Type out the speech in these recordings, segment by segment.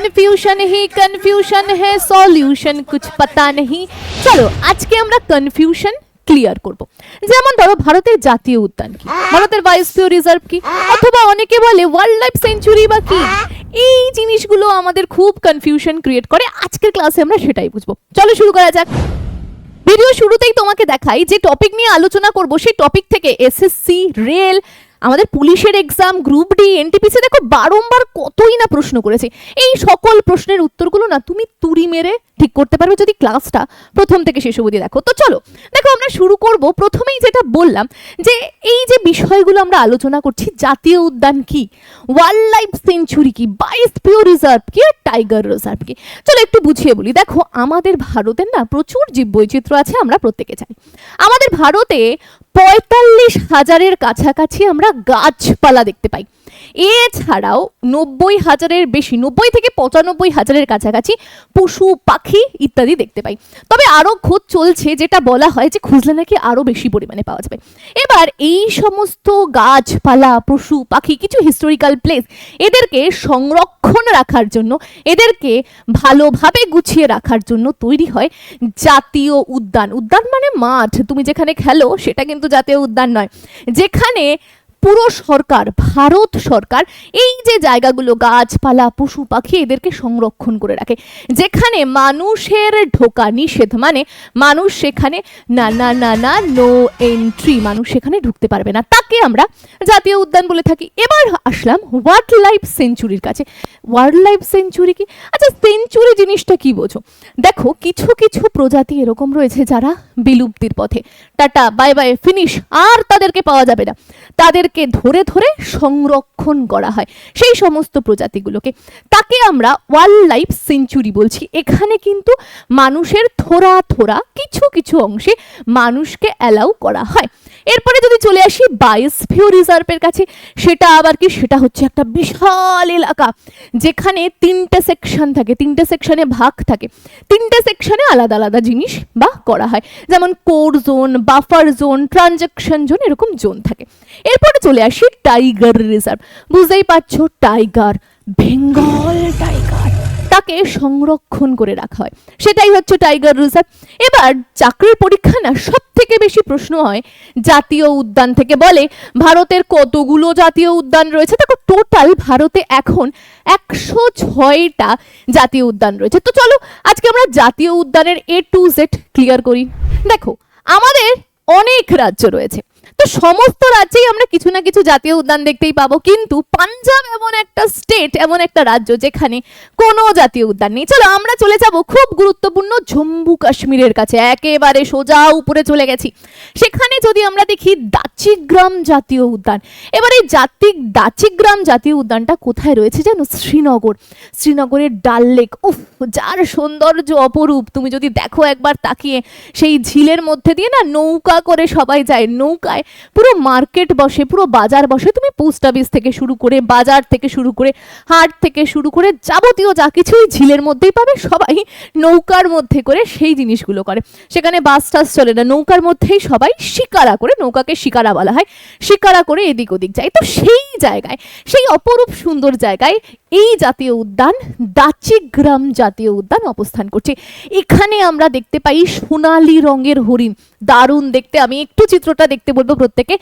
Confusion হি confusion হে solution কুছ পাতা নেই চলো আজকে আমরা কনফিউশন ক্লিয়ার করব যেমন ধরো ভারতের জাতীয় উদ্যান কি ভারতের বায়োস্ফিয়ার রিজার্ভ কি অথবা অনেকে বলে ওয়াইল্ড লাইফ সেঞ্চুরি বা কি এই জিনিসগুলো আমাদের খুব কনফিউশন ক্রিয়েট করে। আজকের ক্লাসে আমরা সেটাই বুঝব। চলো শুরু করা যাক। ভিডিও শুরুতেই তোমাকে দেখাই যে টপিক নিয়ে আলোচনা করব, সেই টপিক থেকে এসএসসি রেল আমাদের পুলিশের এক্সাম গ্রুপ ডি এনটিপিসি দেখো বারংবার কতই না প্রশ্ন করেছে। এই সকল প্রশ্নের উত্তরগুলো না তুমি তুড়ি মেরে ঠিক করতে পারবে যদি ক্লাসটা প্রথম থেকে শেষ অবধি দেখো। তো চলো, দেখো আমরা শুরু করব। প্রথমেই যেটা বললাম যে এই যে বিষয়গুলো আমরা আলোচনা করছি, জাতীয় উদ্যান কি? ওয়াইল্ড লাইফ সেঞ্চুরি কি বায়োস্ফিয়ার রিজার্ভ কি আর টাইগার রিজার্ভ কি? চলো একটু বুঝিয়ে বলি। দেখো, আমাদের ভারতের না প্রচুর জীববৈচিত্র্য আছে, আমরা প্রত্যেকে চাই আমাদের ভারতে পঁয়তাল্লিশ হাজারের কাছাকাছি আমরা গাছপালা দেখতে পাই। এছাড়াও নব্বই হাজারের বেশি, নব্বই থেকে পঁচানব্বই হাজারের কাছাকাছি পশু, পাখি ইত্যাদি দেখতে পাই। তবে আরও খোঁজ চলছে যেটা বলা হয় যে খুঁজলে নাকি আরও বেশি পরিমাণে পাওয়া যাবে। এবার এই সমস্ত গাছপালা, পশু, পাখি কিছু হিস্টোরিক্যাল প্লেস এদেরকে সংরক্ষণ রাখার জন্য, এদেরকে ভালোভাবে গুছিয়ে রাখার জন্য তৈরি হয় জাতীয় উদ্যান। উদ্যান মানে মাঠ। তুমি যেখানে খেলো সেটা কিন্তু জাতীয় উদ্যান নয়। যেখানে পুরো সরকার, ভারত সরকার, এই যে জায়গাগুলো গাছপালা, পশু পাখি এদেরকে সংরক্ষণ করে রাখে, যেখানে মানুষের ঢোকা নিষেধ মানে মানুষ সেখানে না না না না নো এন্ট্রি মানুষ সেখানে ঢুকতে পারবে না। তাকে আমরা জাতীয় উদ্যান বলে থাকি। এবার আসলাম ওয়াইল্ড লাইফ সেঞ্চুরির কাছে। ওয়াইল্ড লাইফ সেঞ্চুরি কি? আচ্ছা সেঞ্চুরি জিনিসটা কি বোঝো? দেখো, কিছু কিছু প্রজাতি এরকম রয়েছে যারা বিলুপ্তির পথে। টাটা বাই বাই ফিনিশ আর তাদেরকে পাওয়া যাবে না। তাদেরকে ধরে ধরে সংরক্ষণ করা হয়। সেই সমস্ত প্রজাতিগুলোকে। তাকে আমরা ওয়াইল্ড লাইফ সেঞ্চুরি বলছি। এখানে কিন্তু মানুষের থোড়া থোড়া কিছু কিছু অংশে মানুষকে অ্যালাউ করা হয়। এরপরে যদি চলে আসি বায়োস্ফিয়ার রিজার্ভের কাছে, সেটা আবার কি? সেটা হচ্ছে একটা বিশাল এলাকা, যেখানে তিনটে সেকশন থাকে, তিনটে সেকশনে ভাগ থাকে। তিনটে সেকশনে আলাদা আলাদা জিনিস বা করা হয়। যেমন core zone buffer zone transaction zone এরকম জোন থাকে। এরপরে চলে আসি টাইগার রিজার্ভ বুঝতেই পারছ টাইগার বেঙ্গল টাইগার তাকে সংরক্ষণ করে রাখা হয়। সেটাই হচ্ছে টাইগার রিজার্ভ এবার চাকরির পরীক্ষা না সব থেকে বেশি প্রশ্ন হয়, জাতীয় উদ্যান থেকে বলে, ভারতের কতগুলো জাতীয় উদ্যান রয়েছে? দেখো টোটাল ভারতে এখন একশো ছয়টা জাতীয় উদ্যান রয়েছে। তো চলো, আজকে আমরা জাতীয় উদ্যানের এ টু জেড ক্লিয়ার করি। দেখো, আমাদের অনেক রাজ্য রয়েছে। তো সমস্ত রাজ্যেই আমরা কিছু না কিছু জাতীয় উদ্যান দেখতেই পাবো। কিন্তু পাঞ্জাব এমন একটা স্টেট এমন একটা রাজ্য যেখানে কোনো জাতীয় উদ্যান নেই। চলো আমরা চলে যাব খুব গুরুত্বপূর্ণ জম্মু কাশ্মীরের কাছে। একেবারে সোজা উপরে চলে গেছি। সেখানে যদি আমরা দেখি দাচিগ্রাম জাতীয় উদ্যান। এবার এই জাতিক দাচিগ্রাম জাতীয় উদ্যানটা কোথায় রয়েছে জানো? শ্রীনগর। শ্রীনগরের ডাল লেক। উফ, যার সৌন্দর্য অপরূপ। তুমি যদি দেখো একবার তাকিয়ে, সেই ঝিলের মধ্যে দিয়ে না নৌকা করে সবাই যায়। নৌকায় পুরো মার্কেট বসে, পুরো বাজার বসে, তুমি পোস্ট অফিস থেকে শুরু করে, বাজার থেকে শুরু করে, হাট থেকে শুরু করে যাবতীয় যা কিছুই ঝিলের মধ্যেই পাবে, সবাই নৌকার মধ্যে করে সেই জিনিসগুলো করে। সেখানে বাস টাস চলে না, নৌকার মধ্যেই সবাই শিকারা করে, নৌকাকে শিকারা বলা হয়, শিকারা করে এদিক ওদিক যায়। তো সেই জায়গায়, সেই অপরূপ সুন্দর জায়গায় এই জাতীয় উদ্যান দাচিগ্রাম জাতীয় উদ্যান অবস্থান করছে। এখানে আমরা দেখতে পাই সোনালী রঙের হরিণ। দারুণ দেখতে, আমি একটু চিত্রটা দেখতে বলব প্রত্যেকে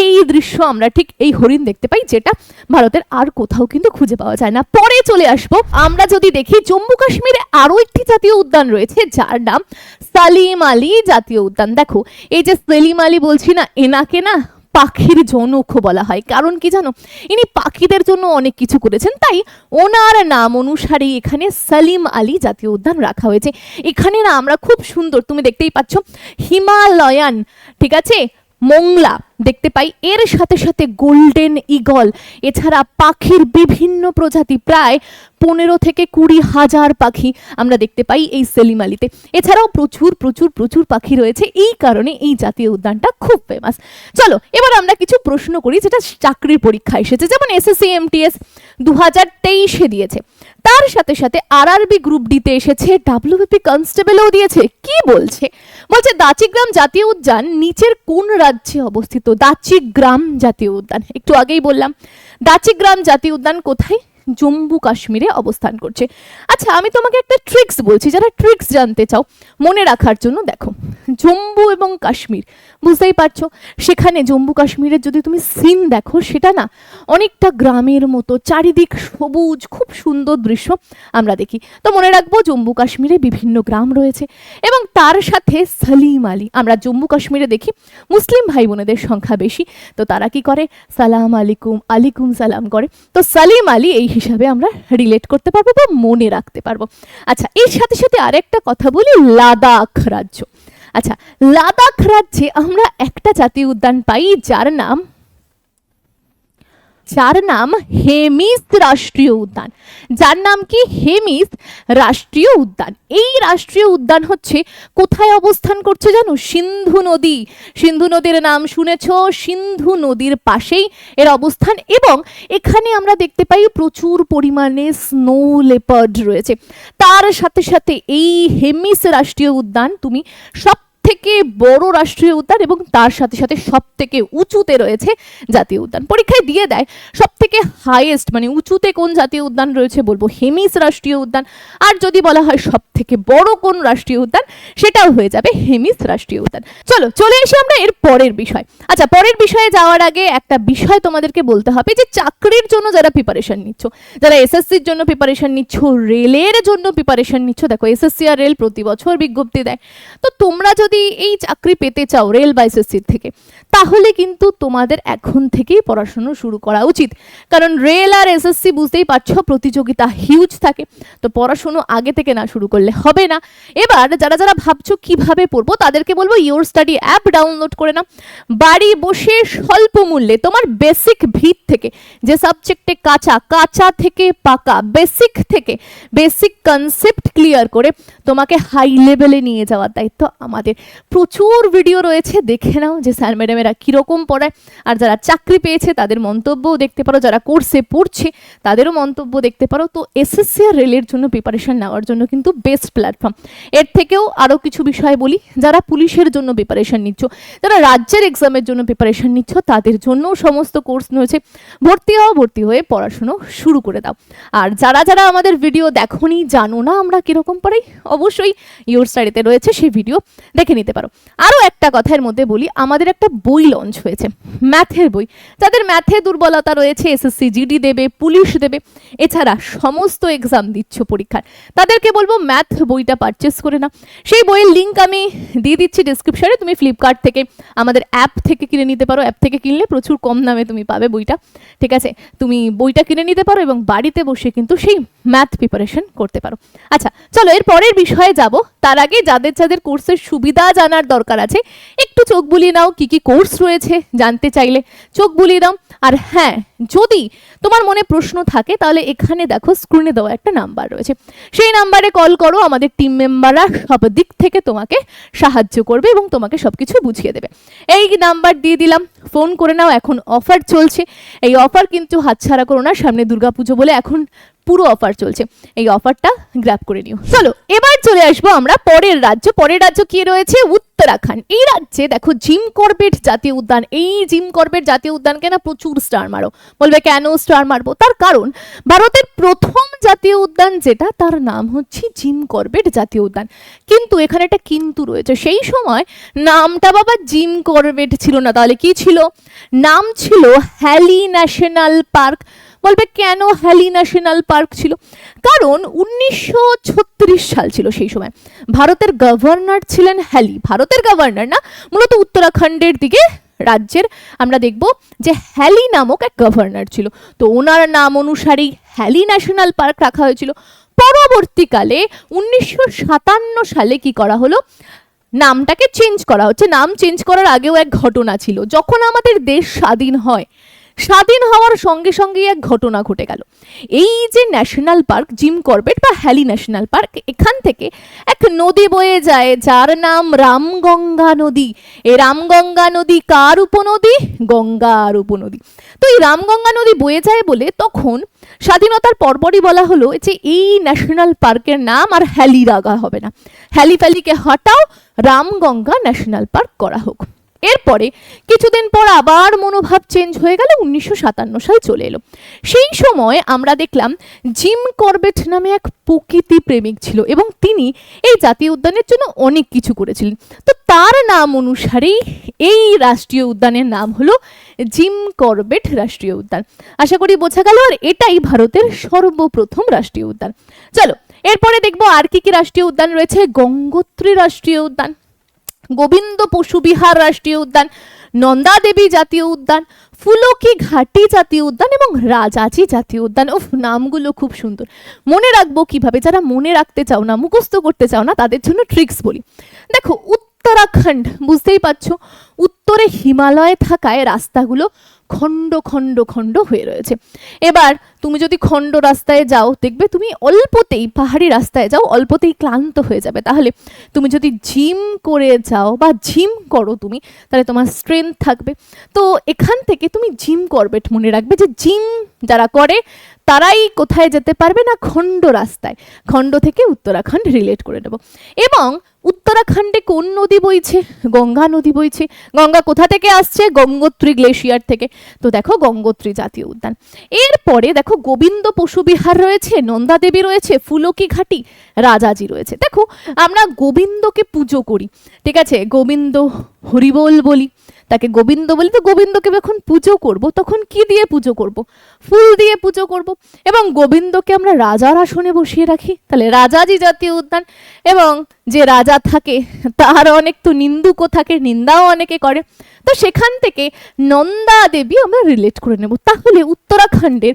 এই দৃশ্য আমরা ঠিক এই হরিণ দেখতে পাই, যেটা ভারতের আর কোথাও কিন্তু খুঁজে পাওয়া যায় না। পরে চলে আসব, আমরা যদি দেখি জম্মু কাশ্মীরে আরও একটি জাতীয় উদ্যান রয়েছে, যার নাম সালিম আলী জাতীয় উদ্যান। দেখো, এই যে সেলিম আলী বলছি না, এনাকে না পাখির জনক বলা হয়। কারণ কি জানো, ইনি পাখিদের জন্য অনেক কিছু করেছেন, তাই ওনার নাম অনুসারে এখানে সালিম আলী জাতীয় উদ্যান রাখা হয়েছে। এখানে না আমরা খুব সুন্দর, তুমি দেখতেই পাচ্ছ, হিমালয়ান, ঠিক আছে? মোংলা দেখতে পাই। এর সাথে সাথে গোল্ডেন ইগল এছাড়া পাখির বিভিন্ন প্রজাতি, প্রায় পনেরো থেকে কুড়ি হাজার পাখি আমরা দেখতে পাই এই সেলিম আলীতে এছাড়াও প্রচুর প্রচুর প্রচুর পাখি রয়েছে। এই কারণে এই জাতীয় উদ্যানটা খুব ফেমাস চলো, এবার আমরা কিছু প্রশ্ন করি, যেটা চাকরির পরীক্ষা এসেছে। যেমন এসএসসি এমটিএস দু হাজার তেইশে দিয়েছে। তার সাথে সাথে আরআরবি গ্রুপ ডিতে এসেছে ডাব্লিউবিপি কনস্টেবলও দিয়েছে। কি বলছে? বলছে দাচিগ্রাম জাতীয় উদ্যান নিচের কোন রাজ্যে অবস্থিত? দাচিগ্রাম জাতীয় উদ্যান। একটু আগেই বললাম দাচিগ্রাম জাতীয় উদ্যান কোথায়? জম্মু কাশ্মীরে অবস্থান করছে। আচ্ছা আমি তোমাকে একটা ট্রিক্স বলছি, যারা ট্রিক্স জানতে চাও, মনে রাখার জন্য দেখো, জম্মু এবং কাশ্মীর, বুঝতেই পারছ? সেখানে জম্মু কাশ্মীরের যদি তুমি সিন দেখো, সেটা না, অনেকটা গ্রামের মতো, চারিদিক সবুজ, খুব সুন্দর দৃশ্য আমরা দেখি। তো মনে রাখব, জম্মু কাশ্মীরে বিভিন্ন গ্রাম রয়েছে এবং তার সাথে সালিম আলী। আমরা জম্মু কাশ্মীরে দেখি, মুসলিম ভাই বোনেদের সংখ্যা বেশি, তো তারা কি করে? সালাম আলিকুম আলিকুম সালাম করে। তো সালিম আলী এই হিসাবে আমরা রিলেট করতে পারব বা মনে রাখতে পারব। আচ্ছা এর সাথে সাথে আরেকটা কথা বলি, লাদাখ রাজ্য। আচ্ছা লাদাখ রাজ্যে আমরা একটা জাতীয় উদ্যান পাই যার নাম যার নাম হেমিস রাষ্ট্রীয় উদ্যান। যার নাম কি? হেমিস রাষ্ট্রীয় উদ্যান। এই রাষ্ট্রীয় উদ্যান হচ্ছে কোথায় অবস্থান করছে জানো? সিন্ধু নদী। সিন্ধু নদীর নাম শুনেছ? সিন্ধু নদীর পাশেই এর অবস্থান এবং এখানে আমরা দেখতে পাই প্রচুর পরিমাণে স্নো লেপার্ড রয়েছে। তার সাথে সাথে এই হেমিস রাষ্ট্রীয় উদ্যান তুমি সব থেকে বড় রাষ্ট্রীয় উদ্যান এবং তার সাথে সাথে সব থেকে উঁচুতে রয়েছে জাতীয় উদ্যান। পরীক্ষায় দিয়ে দেয় সব থেকে হাইয়েস্ট মানে উঁচুতে কোন জাতীয় উদ্যান রয়েছে বলব হেমিস রাষ্ট্রীয় উদ্যান। আর যদি বলা হয় সব থেকে বড় কোন রাষ্ট্রীয় উদ্যান, সেটাও হয়ে যাবে হেমিস রাষ্ট্রীয় উদ্যান। চলো, চলে এসে আমরা এর পরের বিষয়। আচ্ছা পরের বিষয়ে যাওয়ার আগে একটা বিষয় তোমাদেরকে বলতে হবে যে চাকরির জন্য যারা প্রিপারেশন নিচ্ছ, যারা এসএসসির জন্য প্রিপারেশন নিচ্ছ, রেলের জন্য প্রিপারেশন নিচ্ছ, দেখো এসএসসি আর রেল প্রতি বছর বিজ্ঞপ্তি দেয়। তো তোমরা যদি এই চাকরি পেতে চাও রেল বা এসএসসির থেকে, তাহলে কিন্তু তোমাদের এখন থেকেই পড়াশুনো শুরু করা উচিত। কারণ রেল আর এসএসসি বুঝতেই পারছ প্রতিযোগিতা হিউজ থাকে। তো পড়াশুনো আগে থেকে না শুরু করলে হবে না। এবার যারা যারা ভাবছ কীভাবে পড়ব, তাদেরকে বলব ইওর স্টাডি অ্যাপ ডাউনলোড করে নাও। বাড়ি বসে স্বল্প মূল্যে তোমার বেসিক ভিত থেকে, যে সাবজেক্টে কাঁচা কাঁচা থেকে পাকা বেসিক থেকে বেসিক কনসেপ্ট ক্লিয়ার করে তোমাকে হাই লেভেলে নিয়ে যাওয়ার দায়িত্ব আমাদের। প্রচুর ভিডিও রয়েছে, দেখে নাও যে স্যার ম্যাডামেরা কীরকম পড়ায়। আর যারা চাকরি পেয়েছে, তাদের মন্তব্যও দেখতে পারো। যারা কোর্সে পড়ছে, তাদেরও মন্তব্য দেখতে পারো। তো এসএসসি আর রেলের জন্য প্রিপারেশন নেওয়ার জন্য কিন্তু বেস্ট প্ল্যাটফর্ম এর থেকেও আরও কিছু বিষয় বলি। যারা পুলিশের জন্য প্রিপারেশন নিচ্ছ, যারা রাজ্যের এক্সামের জন্য প্রিপারেশন নিচ্ছ, তাদের জন্য সমস্ত কোর্স রয়েছে। ভর্তি হও, ভর্তি হয়ে পড়াশুনো শুরু করে দাও। আর যারা যারা আমাদের ভিডিও দেখোনি, জানো না আমরা কীরকম পড়াই? অবশ্যই ইউর স্টাডিতে রয়েছে সেই ভিডিও দেখে নিতে পারো। আরও একটা কথার মধ্যে বলি, আমাদের একটা বই লঞ্চ হয়েছে ম্যাথের বই। যাদের ম্যাথে দুর্বলতা রয়েছে এসএসসি জিডি দেবে পুলিশ দেবে, এছাড়া সমস্ত এক্সাম দিচ্ছ পরীক্ষার। তাদেরকে বলব ম্যাথ বইটা পারচেস করে নাও। সেই বইয়ের লিঙ্ক আমি দিয়ে দিচ্ছি ডিসক্রিপশনে তুমি ফ্লিপকার্ট থেকে, আমাদের অ্যাপ থেকে কিনে নিতে পারো। অ্যাপ থেকে কিনলে প্রচুর কম দামে তুমি পাবে বইটা। ঠিক আছে? তুমি বইটা কিনে নিতে পারো এবং বাড়িতে বসে কিন্তু সেই ম্যাথ প্রিপারেশন করতে পারো। আচ্ছা চলো এর পরের বিষয়ে যাব। তার আগে যাদের যাদের কোর্সের সুবিধা জানার দরকার আছে, একটু চোখ বুলিয়ে নাও কি কি কোর্স রয়েছে জানতে চাইলে। চোখ বুলিয়ে দাও। আর হ্যাঁ যদি তোমার মনে প্রশ্ন থাকে, তাহলে এখানে দেখো স্ক্রিনে দেওয়া একটা নাম্বার রয়েছে। সেই নাম্বারে কল করো, আমাদের টিম মেম্বাররা সব দিক থেকে তোমাকে সাহায্য করবে এবং তোমাকে সব কিছু বুঝিয়ে দেবে। এই নাম্বার দিয়ে দিলাম ফোন করে নাও, এখন অফার চলছে। এই অফার কিন্তু হাতছাড়া করো না, সামনে দুর্গাপুজো বলে এখন পুরো অফার চলছে। এই অফারটা গ্র্যাব করে নিও। চলো, এবার চলে আসব আমরা পরের রাজ্য। পরের রাজ্য কি রয়েছে? উত্তরাখণ্ড। এই রাজ্যে দেখো, জিম করবেট জাতীয় উদ্যান। এই জিম করবেট জাতীয় উদ্যানকে না প্রচুর স্টার মারো। বলবে কেন স্টার মারবো? তার কারণ, ভারতের প্রথম জাতীয় উদ্যান যেটা, তার নাম হচ্ছে জিম করবেট জাতীয় উদ্যান। কিন্তু এখানে একটা কিন্তু রয়েছে। সেই সময় নামটা বাবা জিম করবেট ছিল না। তাহলে কি ছিল? নাম ছিল হ্যালি ন্যাশনাল পার্ক। বলবে কেন হ্যালি ন্যাশনাল পার্ক ছিল? কারণ উনিশশো ছত্রিশ সাল ছিল সেই সময়। ভারতের গভর্নর ছিলেন হ্যালি। ভারতের গভর্নর না, মূলত উত্তরাখণ্ডের দিকে রাজ্যের। আমরা দেখব যে হ্যালি নামক এক গভর্নর ছিল। তো ওনার নাম অনুসারেই হ্যালি ন্যাশনাল পার্ক রাখা হয়েছিল। পরবর্তীকালে উনিশশো সাতান্ন সালে কি করা হলো? নামটাকে চেঞ্জ করা হচ্ছে। নাম চেঞ্জ করার আগেও এক ঘটনা ছিল। যখন আমাদের দেশ স্বাধীন হয় স্বাধীন হওয়ার সঙ্গে সঙ্গে এক ঘটনা ঘটে গেল। এই যে ন্যাশনাল পার্ক, জিম করবেট বা হ্যালি ন্যাশনাল পার্ক, এখান থেকে এক নদী বয়ে যায়, যার নাম রামগঙ্গা নদী। এই রামগঙ্গা নদী কার উপনদী? গঙ্গার উপনদী। তো এই রামগঙ্গা নদী বয়ে যায় বলে তখন স্বাধীনতার পরপরই বলা হলো যে এই ন্যাশনাল পার্কের নাম আর হ্যালি রাগা হবে না। হ্যালি ফ্যালিকে হটাও রামগঙ্গা ন্যাশনাল পার্ক করা হোক। এরপরে কিছুদিন পর আবার মনোভাব চেঞ্জ হয়ে গেল, উনিশশো সাতান্ন সাল চলে এলো। সেই সময় আমরা দেখলাম জিম করবেট নামে এক প্রকৃতি প্রেমিক ছিল এবং তিনি এই জাতীয় উদ্যানের জন্য অনেক কিছু করেছিলেন। তো তার নাম অনুসারেই এই রাষ্ট্রীয় উদ্যানের নাম হলো জিম করবেট রাষ্ট্রীয় উদ্যান। আশা করি বোঝা গেল, আর এটাই ভারতের সর্বপ্রথম রাষ্ট্রীয় উদ্যান। চলো, এরপরে দেখব আর কি কি রাষ্ট্রীয় উদ্যান রয়েছে, গঙ্গোত্রী রাষ্ট্রীয় উদ্যান। গোবিন্দ পশু বিহার রাষ্ট্রীয় উদ্যান, নন্দা দেবী জাতীয় উদ্যান, ফুলকি ঘাটি জাতীয় উদ্যান এবং রাজাজি জাতীয় উদ্যান। ও নামগুলো খুব সুন্দর। মনে রাখব কীভাবে, যারা মনে রাখতে চাও না, মুখস্থ করতে চাও না, তাদের জন্য ট্রিক্স বলি। দেখো, উত্তরাখণ্ড, বুঝতেই পারছ, উত্তরে হিমালয়ে থাকায় রাস্তাগুলো খণ্ড খণ্ড খণ্ড হয়ে রয়েছে। এবার তুমি যদি খণ্ড রাস্তায় যাও, দেখবে তুমি অল্পতেই পাহাড়ি রাস্তায় যাও, অল্পতেই ক্লান্ত হয়ে যাবে। তাহলে তুমি যদি জিম করে যাও বা জিম করো তুমি, তাহলে তোমার স্ট্রেংথ থাকবে। তো এখান থেকে তুমি জিম করবে, মনে রাখবে যে জিম যারা করে তারাই কোথায় যেতে পারবে না খণ্ড রাস্তায়? খণ্ড থেকে উত্তরাখণ্ড রিলেট করে নেব। এবং উত্তরাখণ্ডে কোন নদী বইছে? গঙ্গা নদী বইছে। গঙ্গা কোথা থেকে আসছে? গঙ্গোত্রী গ্লেশিয়ার থেকে। তো দেখো গঙ্গোত্রী জাতীয় উদ্যান। এরপরে দেখো গোবিন্দ পশু বিহার রয়েছে, নন্দা দেবী রয়েছে, ফুলকি ঘাটি, রাজাজি রয়েছে। দেখো আমরা গোবিন্দকে পুজো করি। ঠিক আছে? গোবিন্দ হরিবোল বলি। তাকে গোবিন্দ বলি, তো গোবিন্দকে যখন পুজো করব, তখন কি দিয়ে পুজো করব? ফুল দিয়ে পুজো করব। এবং গোবিন্দকে আমরা রাজার আসনে বসিয়ে রাখি। তাহলে রাজাজি জাতীয় উদ্যান এবং যে রাজা থাকে, তার অনেক তো নিন্দুকও থাকে, নিন্দাও অনেকে করে। তো সেখান থেকে নন্দা দেবী আমরা রিলেট করে নেব। তাহলে উত্তরাখণ্ডের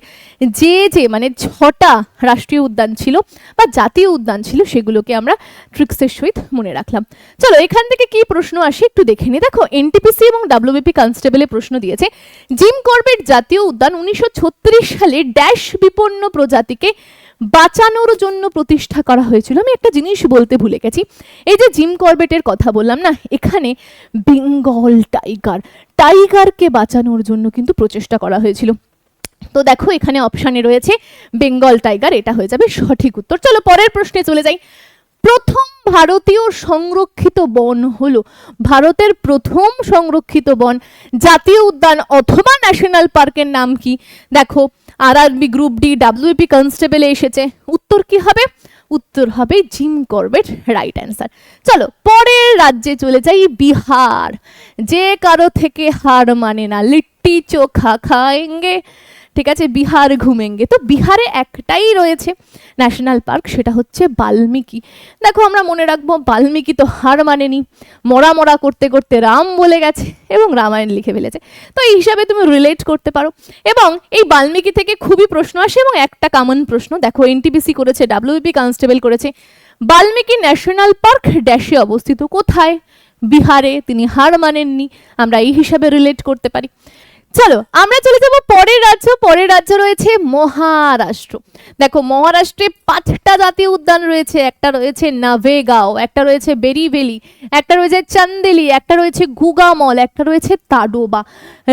যে যে মানে ছটা রাষ্ট্রীয় উদ্যান ছিল বা জাতীয় উদ্যান ছিল, সেগুলোকে আমরা ট্রিক্সের সহিত মনে রাখলাম। চলো, এখান থেকে কি প্রশ্ন আসে একটু দেখে নি। দেখো এনটিপিসি এবং ডাব্লিউবিপি কনস্টেবলে প্রশ্ন দিয়েছে, জিম করবেট জাতীয় উদ্যান উনিশশো ছত্রিশ সালে ড্যাশ বিপন্ন প্রজাতিকে বাঁচানোর জন্য প্রতিষ্ঠা করা হয়েছিল। আমি একটা জিনিস বলতে ভুলে গেছি। এই যে জিম করবেটের কথা বললাম না, এখানে বেঙ্গল টাইগার, টাইগারকে বাঁচানোর জন্য কিন্তু প্রচেষ্টা করা হয়েছিল। তো দেখো, এখানে অপশানে রয়েছে, বেঙ্গল টাইগার, এটা হয়ে যাবে সঠিক উত্তর। চলো পরের প্রশ্নে চলে যাই। প্রথম ভারতীয় সংরক্ষিত বন হল ভারতের প্রথম সংরক্ষিত বন। জাতীয় উদ্যান অথবা ন্যাশনাল পার্কের নাম কি? দেখো আর আরবি গ্রুপ ডি, ডাব্লিউপি কনস্টেবলে এসেছে। উত্তর কি হবে? উত্তর হবে জিম করবেট রাইট অ্যান্সার। চলো, পরের রাজ্যে চলে যাই বিহার। যে কারও থেকে হার মানে না, লিট্টি চোখা খাएंगे ঠিক আছে, বিহার ঘুমেঙ্গে। তো বিহারে একটাই রয়েছে ন্যাশনাল পার্ক সেটা হচ্ছে বাল্মীকি। দেখো, আমরা মনে রাখব বাল্মীকি তো হার মানেনি। মরা মরা করতে করতে রাম বলে গেছে এবং রামায়ণ লিখে ফেলেছে। তো এই হিসাবে তুমি রিলেট করতে পারো। এবং এই বাল্মীকি থেকে খুবই প্রশ্ন আসে এবং একটা কমন প্রশ্ন। দেখো এনটিপিসি করেছে ডাব্লিউপি কনস্টেবল করেছে। বাল্মীকি ন্যাশনাল পার্ক ড্যাশে অবস্থিত কোথায়? বিহারে, তিনি হার মানেননি। আমরা এই হিসাবে রিলেট করতে পারি। চলো, আমরা চলে যাব পরের রাজ্য। পরের রাজ্য রয়েছে মহারাষ্ট্র। দেখো, মহারাষ্ট্রে পাঁচটা জাতীয় উদ্যান রয়েছে। একটা রয়েছে নাভেগাঁও, একটা রয়েছে বেরিভেলি একটা রয়েছে চান্দেলি, একটা রয়েছে গুগামল, একটা রয়েছে তাডোবা।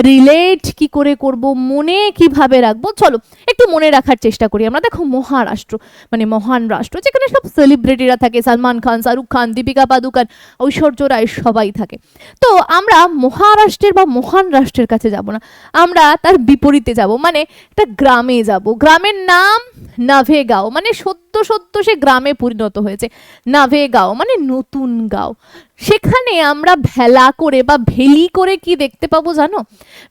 রিলেট কি করে করব, মনে কীভাবে রাখব? চলো, একটু মনে রাখার চেষ্টা করি। আমরা দেখো মহারাষ্ট্র মানে মহান রাষ্ট্র, যেখানে সব সেলিব্রিটিরা থাকে। সালমান খান, শাহরুখ খান, দীপিকা পাদুকান, ঐশ্বর্য রায় সবাই থাকে। তো আমরা মহারাষ্ট্রের বা মহান রাষ্ট্রের কাছে যাব না। আমরা তার বিপরীতে যাব মানে একটা গ্রামে যাব। গ্রামের নাম নাভেগাঁও মানে সত্য সত্য সে গ্রামে পরিণত হয়েছে। নাভেগাঁও মানে নতুন গাঁও। সেখানে আমরা ভেলা করে বা ভেলি করে কি দেখতে পাবো জানো?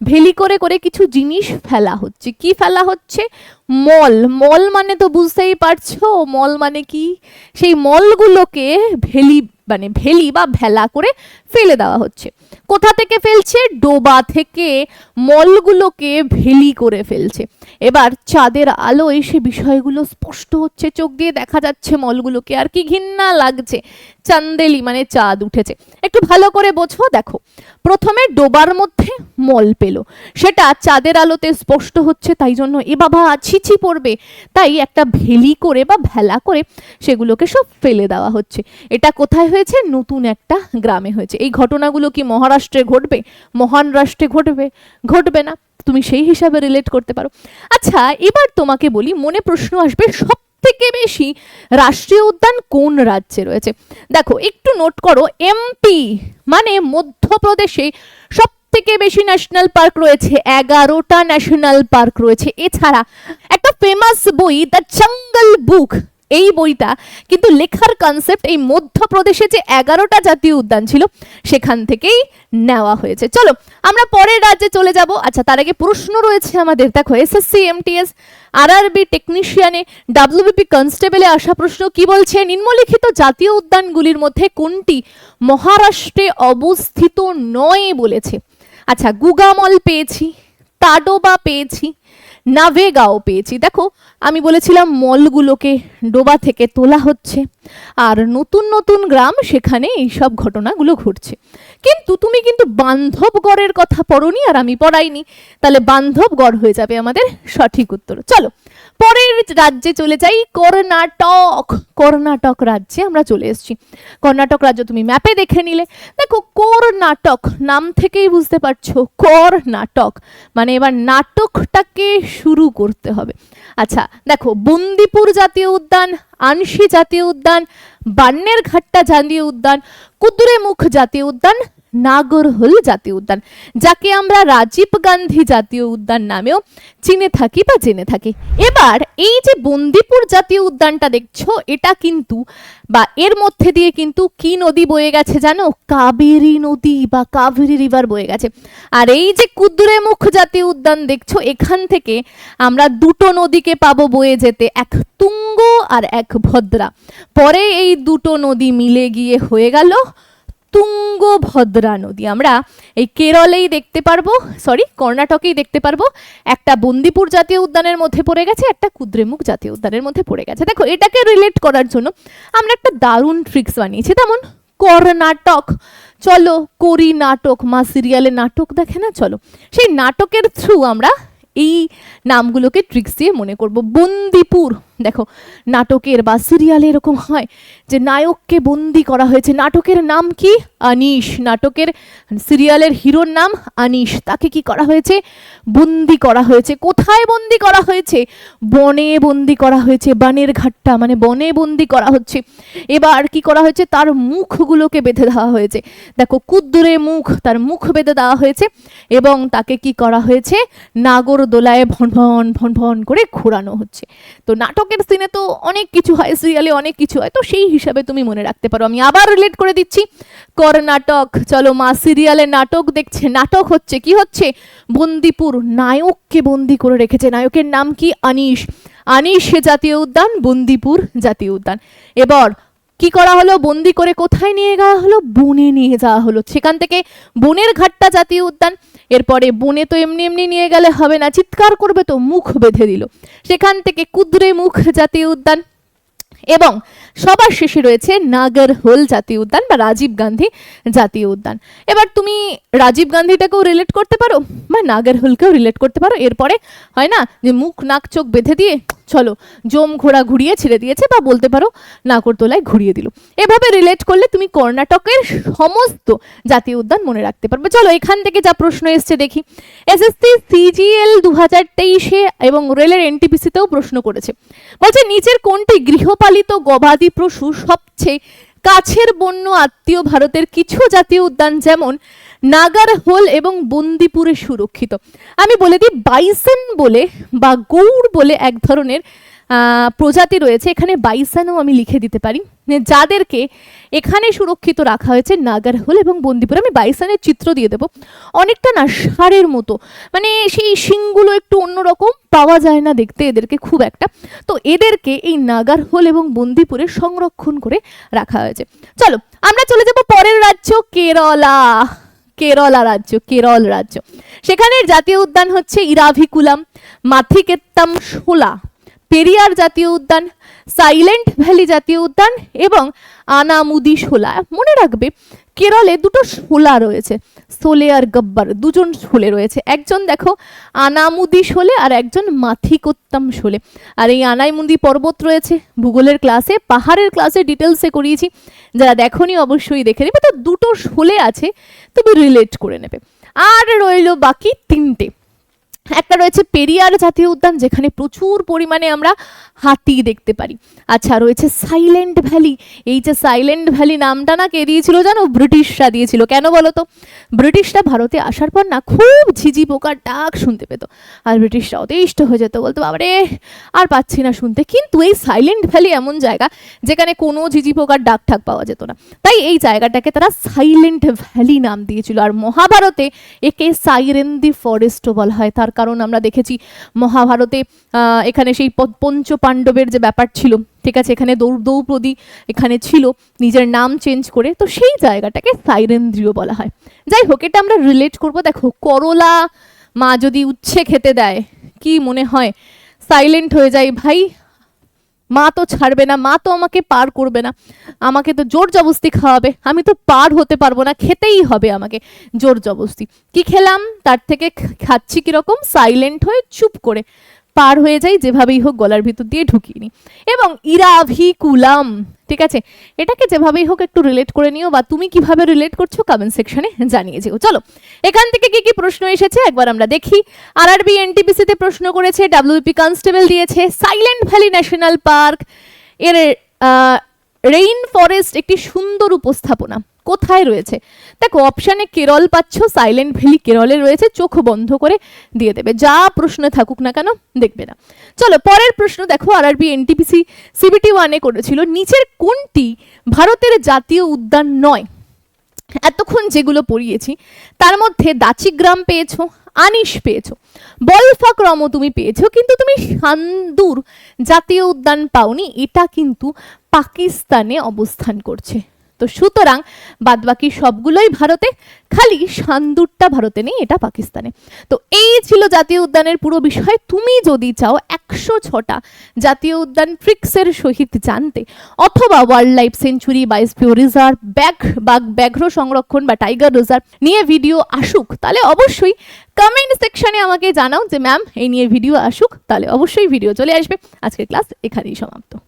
ভেলি করে করে কিছু জিনিস ফেলা হচ্ছে। কি ফেলা হচ্ছে? মল। মল মানে তো বুঝতেই পারছ, মল মানে কি? সেই মলগুলোকে ভেলি মানে ভেলি বা ভেলা করে ফেলে দেওয়া হচ্ছে। কোথা থেকে ফেলছে? ডোবা থেকে মলগুলোকে ভেলি করে ফেলছে। এবার চাঁদের আলোয় সে বিষয়গুলো স্পষ্ট হচ্ছে, চোখ দিয়ে দেখা যাচ্ছে মলগুলোকে। আর কি ঘিন্না লাগছে। চান্দেলি মানে চাঁদ উঠেছে। একটু ভালো করে বোঝো, দেখো। প্রথমে ডোবার মধ্যে মল পেল। সেটা চাঁদের আলোতে স্পষ্ট হচ্ছে, তাই জন্য এ বাবা ছিছি পড়বে, তাই একটা ভেলি করে বা ভেলা করে সেগুলোকে সব ফেলে দেওয়া হচ্ছে। এটা কোথায় হয়েছে? নতুন একটা গ্রামে হয়েছে। এই ঘটনাগুলো কি মহারাষ্ট্রে ঘটবে? মহান রাষ্ট্রে ঘটবে? ঘটবে না। তুমি সেই হিসাবে রিলেট করতে পারো। আচ্ছা এবার তোমাকে বলি, মনে প্রশ্ন আসবে সব থেকে বেশি রাষ্ট্রীয় উদ্যান কোন রাজ্যে রয়েছে? দেখো, একটু নোট করো এমপি মানে মধ্যপ্রদেশে সব থেকে বেশি ন্যাশনাল পার্ক রয়েছে, এগারোটা ন্যাশনাল পার্ক রয়েছে। এছাড়া একটা ফেমাস বই দ্য জঙ্গল বুক এই বইটা কিন্তু লেখার কনসেপ্ট এই মধ্যপ্রদেশে যে এগারোটা জাতীয় উদ্যান ছিল, সেখান থেকেই নেওয়া হয়েছে। চলো, আমরা পরের রাজ্যে চলে যাব। আচ্ছা তার আগে প্রশ্ন রয়েছে আমাদের। দেখো এসএসসি এমটিএস আরআরবি টেকনিশিয়ানে ডাব্লিউবিপি কনস্টেবলে আসা প্রশ্ন কি বলছে? নিম্নলিখিত জাতীয় উদ্যানগুলির মধ্যে কোনটি মহারাষ্ট্রে অবস্থিত নয় বলেছে? আচ্ছা গুগামল পেয়েছি, তাডোবা পেয়েছি, নাভেগাঁও পেয়েছি। দেখো আমি বলেছিলাম মলগুলোকে ডোবা থেকে তোলা হচ্ছে। আর নতুন নতুন গ্রাম সেখানে এইসব ঘটনাগুলো ঘটছে। কিন্তু তুমি কিন্তু বান্ধবগড়ের কথা পড়নি আর আমি পড়াইনি। তাহলে বান্ধবগড় হয়ে যাবে আমাদের সঠিক উত্তর। চলো, পরের রাজ্যে চলে যাই কর্ণাটক। কর্ণাটক রাজ্যে আমরা চলে এসেছি। কর্ণাটক রাজ্য তুমি ম্যাপে দেখে নিলে। দেখো, কর্ণাটক নাম থেকেই বুঝতে পারছ, কর্ণাটক। মানে এবার নাটকটাকে শুরু করতে হবে। আচ্ছা দেখো, বন্দিপুর জাতীয় উদ্যান, আনসি জাতীয় উদ্যান বান্নের ঘাট্টা জাতীয় উদ্যান কুদুরে মুখ জাতীয় উদ্যান নাগরহোল জাতীয় উদ্যান, যাকে আমরা রাজীব গান্ধী জাতীয় উদ্যান নামেও চিনে থাকি বা জেনে থাকি। এবার এই যে বন্দিপুর জাতীয় উদ্যানটা দেখছ, এটা কিন্তু বা এর মধ্যে দিয়ে কিন্তু কি নদী বয়ে গেছে জানো? কাবেরী নদী বা কাবেরী রিভার বয়ে গেছে। আর এই যে কুদ্রেমুখ জাতীয় উদ্যান দেখছ, এখান থেকে আমরা দুটো নদীকে পাবো বয়ে যেতে, এক তুঙ্গ আর এক ভদ্রা। পরে এই দুটো নদী মিলে গিয়ে হয়ে গেল তুঙ্গভদ্রা নদী। আমরা এই কেরলেই দেখতে পারব সরি কর্ণাটকেই দেখতে পারব। একটা বন্দিপুর জাতীয় উদ্যানের মধ্যে পড়ে গেছে, একটা কুদ্রেমুখ জাতীয় উদ্যানের মধ্যে পড়ে গেছে। দেখো, এটাকে রিলেট করার জন্য আমরা একটা দারুণ ট্রিক্স বানিয়েছি। তেমন কর্ণাটক, চলো করি নাটক, মা সিরিয়ালে নাটক দেখে না, চলো। সেই নাটকের থ্রু আমরা এই নামগুলোকে ট্রিক্স দিয়ে মনে করব। বন্দিপুর। দেখো, নাটকের বা সিরিয়ালে এরকম হয় যে নায়ককে বন্দি করা হয়েছে। নাটকের নাম কি? আনিশ। নাটকের সিরিয়ালের হিরোর নাম আনিশ। তাকে কি করা হয়েছে? বন্দি করা হয়েছে। কোথায় বন্দি করা হয়েছে? বনে বন্দি করা হয়েছে। বানের ঘাটটা মানে বনে বন্দি করা হচ্ছে। এবার কি করা হয়েছে? তার মুখগুলোকে বেঁধে দেওয়া হয়েছে। দেখো, কুদ্দুরে মুখ, তার মুখ বেঁধে দেওয়া হয়েছে এবং তাকে কি করা হয়েছে? নাগর দোলায় ভন ভন ভন ভন করে ঘোরানো হচ্ছে। তো নাটকের সিনে তো অনেক কিছু হয় সিরিয়ালে অনেক কিছু হয়। তো সেই হিসাবে তুমি মনে রাখতে পারো। আমি আবার রিলেট করে দিচ্ছি। কর্ণাটক, চলো মা সিরিয়ালে নাটক দেখছে। নাটক হচ্ছে, কি হচ্ছে? বন্দিপুর নায়ককে বন্দি করে রেখেছে। নায়কের নাম কি? আনিশ। আনিশ জাতীয় উদ্যান, বন্দিপুর জাতীয় উদ্যান। এবার কি করা হলো? বন্দি করে কোথায় নিয়ে যাওয়া হলো? বনে নিয়ে যাওয়া হলো। সেখান থেকে বনের ঘাটটা জাতীয় উদ্যান। এরপরে বনে তো এমনি এমনি নিয়ে গেলে হবে না, চিৎকার করবে তো মুখ বেঁধে দিল। সেখান থেকে কুদ্রে মুখ জাতীয় উদ্যান। এবং সবার শেষে রয়েছে নাগরহোল জাতীয় উদ্যান বা রাজীব গান্ধী জাতীয় উদ্যান। এবার তুমি রাজীব গান্ধীটাকেও রিলেট করতে পারো বা নাগরহোলকেও রিলেট করতে পারো। এরপরে হয় না যে মুখ নাক চোখ বেঁধে দিয়ে চলো জম ঘোড়া ঘুরিয়ে ছেড়ে দিয়েছে বা বলতে পারো নাগরদোলায় ঘুরিয়ে দিল। এভাবে রিলেট করলে তুমি কর্ণাটকের সমস্ত জাতীয় উদ্যান মনে রাখতে পারবে। চলো এখান থেকে যা প্রশ্ন এসছে দেখি। এসএসসি সিজিএল দু হাজার তেইশে এবং রেলের এনটিপিসিতেও প্রশ্ন করেছে। বলছে, নিচের কোনটি গৃহপালিত গবাদি পশু সবচেয়ে কাছের বন্য আত্মীয় ভারতের কিছু জাতীয় উদ্যান যেমন নাগার হোল এবং বন্দিপুরে সুরক্ষিত। আমি বলে দিই বাইসেন বলে বা গৌড় বলে এক ধরনের প্রজাতি রয়েছে, এখানে বাইসানও আমি লিখে দিতে পারি। মানে যাদেরকে এখানে সুরক্ষিত রাখা হয়েছে, নাগারহোল এবং বন্দিপুর, আমি বাইসানের চিত্র দিয়ে দেবো। অনেকটা না সারের মতো মানে সেই শিংগুলো একটু অন্যরকম, পাওয়া যায় না দেখতে এদেরকে খুব একটা। তো এদেরকে এই নাগারহোল এবং বন্দিপুরে সংরক্ষণ করে রাখা হয়েছে। চলো, আমরা চলে যাব পরের রাজ্য, কেরলা। কেরলা রাজ্য, কেরল রাজ্য। সেখানের জাতীয় উদ্যান হচ্ছে ইরাভিকুলাম, মাথিকেত্তাম, শোলা। পেরিয়ার জাতীয় উদ্যান, সাইলেন্ট ভ্যালি জাতীয় উদ্যান এবং আনামুদি শোলা মনে রাখবে, কেরলে দুটো শোলা রয়েছে সোলে আর গব্বর, দুজন শোলে রয়েছে। একজন দেখো আনামুদি শোলে আর একজন মাথিকোত্তম শোলে আর এই আনাইমুদি পর্বত রয়েছে, ভূগোলের ক্লাসে পাহাড়ের ক্লাসে ডিটেলসে করিয়েছি। যারা দেখোনি অবশ্যই দেখে নেবে। তো দুটো শোলে আছে, তুমি রিলেট করে নেবে। আর রইল বাকি তিনটে। একটা রয়েছে পেরিয়ার জাতীয় উদ্যান, যেখানে প্রচুর পরিমাণে আমরা হাতি দেখতে পারি। আচ্ছা রয়েছে সাইলেন্ট ভ্যালি। এই যে সাইলেন্ট ভ্যালি নামটা না কে দিয়েছিল জানো? ব্রিটিশরা দিয়েছিল। কেন বলো তো? ব্রিটিশরা ভারতে আসার পর না খুব ঝিঝি পোকার ডাক শুনতে পেত। আর ব্রিটিশরা অতিষ্ঠ হয়ে যেত, বলতো, বাবারে, আর পাচ্ছি না শুনতে। কিন্তু এই সাইলেন্ট ভ্যালি এমন জায়গা, যেখানে কোনো ঝিঝি পোকার ডাক ঠাক পাওয়া যেত না। তাই এই জায়গাটাকে তারা সাইলেন্ট ভ্যালি নাম দিয়েছিল। আর মহাভারতে একে সাইরেন্দি ফরেস্টও বলা হয়। তার কারণ আমরা দেখেছি মহাভারতে এখানে সেই পঞ্চ পাণ্ডবের যে ব্যাপার ছিল, ঠিক আছে? এখানে দৌ, দ্রৌপদী এখানে ছিল, নিজের নাম চেঞ্জ করে, তো সেই জায়গাটাকে সাইরেন্দ্রীয় বলা হয়। যাই হোক, এটা আমরা রিলেট করব। দেখো, করলা মা যদি উচ্ছে খেতে দেয়, কি মনে হয়? সাইলেন্ট হয়ে যায় ভাই। মা তো ছাড়বে না, মা তো আমাকে পার করবে না। আমাকে তো জোর জবস্তি খাওয়াবে, আমি তো পার হতে পারব না, খেতেই হবে আমাকে জোর জবস্তি। কি খেলাম? তার থেকে খাচ্ছি কীরকম? সাইলেন্ট হয়ে চুপ করে। পার হয়ে যাই, যেভাবেই হোক গলার ভিতর দিয়ে ঢুকিয়ে নিই। এবং ইরাভি কুলাম, ঠিক আছে? এটাকে যেভাবেই হোক একটু রিলেট করে নিও বা তুমি কীভাবে রিলেট করছ কমেন্ট সেকশনে জানিয়ে যেও। চলো, এখান থেকে কি কি প্রশ্ন এসেছে একবার আমরা দেখি। আরআরবি এনটিপিসিতে প্রশ্ন করেছে ডাব্লিউপি কনস্টেবল দিয়েছে সাইলেন্ট ভ্যালি ন্যাশনাল পার্কের রেইন ফরেস্ট একটি সুন্দর উপস্থাপনা। কোথায় রয়েছে? দেখো অপশানে কেরল পাচ্ছ সাইলেন্ট ভ্যালি কেরলে রয়েছে, চোখ বন্ধ করে দিয়ে দেবে। যা প্রশ্ন থাকুক না কেন, দেখবে না। চলো, পরের প্রশ্ন দেখো আরআরবি এনটিপিসি সিবিটি ওয়ানে করেছিল, নিচের কোনটি ভারতের জাতীয় উদ্যান নয়? এতক্ষণ যেগুলো পড়িয়েছি, তার মধ্যে দাচিগ্রাম পেয়েছ, আনিস পেয়েছ বলফাক্রম তুমি পেয়েছ, কিন্তু তুমি সান্দুর জাতীয় উদ্যান পাওনি, এটা কিন্তু পাকিস্তানে অবস্থান করছে। তো সুতরাং বাদবাকি সবগুলোই ভারতে, খালি সান্দুরটা ভারতে নেই, এটা পাকিস্তানে। তো এই ছিল জাতীয় উদ্যানের পুরো বিষয়। তুমি যদি চাও একশো ছটা জাতীয় উদ্যান ট্রিক্সের সহিত জানতে, অথবা wildlife sanctuary biosphere reserve ব্যাঘ বা ব্যাঘ্র সংরক্ষণ বা টাইগার রিজার্ভ নিয়ে ভিডিও আসুক, তাহলে অবশ্যই কমেন্ট সেকশনে আমাকে জানাও যে ম্যাম এই নিয়ে ভিডিও আসুক, তাহলে অবশ্যই ভিডিও চলে আসবে। আজকের ক্লাস এখানেই সমাপ্ত।